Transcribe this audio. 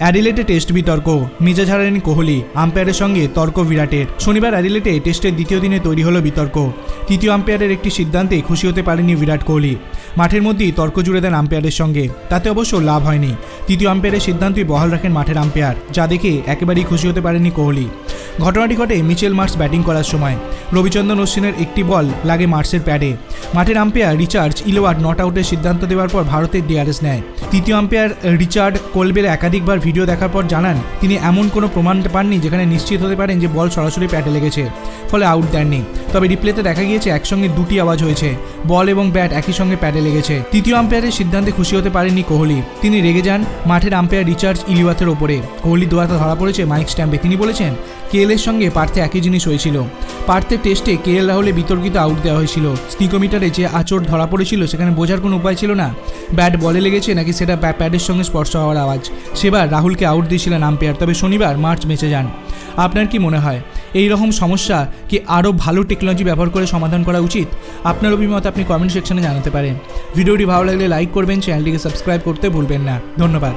অ্যাডিলেটে test বিতর্ক মেজাজ হারায়নি কোহলি, আম্পায়ারের সঙ্গে তর্ক বিরাটের। শনিবার অ্যাডিলেটে টেস্টের দ্বিতীয় দিনে তৈরি হলো বিতর্ক। তৃতীয় আম্পায়ারের একটি সিদ্ধান্তে খুশি হতে পারেনি বিরাট কোহলি। মাঠের মধ্যেই তর্ক জুড়ে দেন আম্পায়ারের সঙ্গে। তাতে অবশ্য লাভ হয়নি। তৃতীয় আম্পায়ারের সিদ্ধান্তই বহাল রাখেন মাঠের আম্পায়ার, যা দেখে একেবারেই খুশি হতে পারেনি কোহলি। ঘটনাটি ঘটে মিচেল মার্স ব্যাটিং করার সময়। রবিচন্দ্রন অশ্বিনের একটি বল লাগে মার্সের প্যাডে। মাঠের আম্পায়ার রিচার্জ ইলোয়ার নট আউটের সিদ্ধান্ত দেওয়ার পর ভারতের ডিআরএস নেয়। তৃতীয় আম্পায়ার রিচার্ড কোলবের একাধিকবার ভিডিও দেখার পর জানান, তিনি এমন কোনো প্রমাণ পাননি যেখানে নিশ্চিত হতে পারেন যে বল সরাসরি প্যাডে লেগেছে, ফলে আউট দেননি। তবে রিপ্লেতে দেখা গিয়েছে, একসঙ্গে দুটি আওয়াজ হয়েছে, বল এবং ব্যাট একই সঙ্গে প্যাডে লেগেছে। তৃতীয় আম্পায়ারের সিদ্ধান্তে খুশি হতে পারেননি কোহলি। তিনি রেগে যান মাঠের আম্পায়ার রিচার্জ ইলিওয়াথের ওপরে। কোহলি দোয়াতে ধরা পড়েছে মাইক স্ট্যাম্পে। তিনি বলেছেন, কেএলের সঙ্গে পার্থে একই জিনিস হয়েছিল। পার্থের টেস্টে কেএল রাহুলে বিতর্কিত আউট দেওয়া হয়েছিল। স্নিকোমিটারে যে আচর ধরা পড়েছিল সেখানে বোঝার কোনো উপায় ছিল না। ব্যাট বলে লেগেছে নাকি সেটা প্যাডের সঙ্গে স্পর্শ হওয়ার আওয়াজ। সেবার রাহুলকে আউট দিয়েছিলেন আম্পায়ার তবে শনিবার মার্চ বেঁচে যান। আপনার কি মনে হয়, এই রকম সমস্যা কি আরও ভালো টেকনোলজি ব্যবহার করে সমাধান করা উচিত? আপনার অভিমত আপনি কমেন্ট সেকশনে জানাতে পারেন। ভিডিওটি ভালো লাগলে লাইক করবেন চ্যানেলটিকে সাবস্ক্রাইব করতে ভুলবেন না। ধন্যবাদ।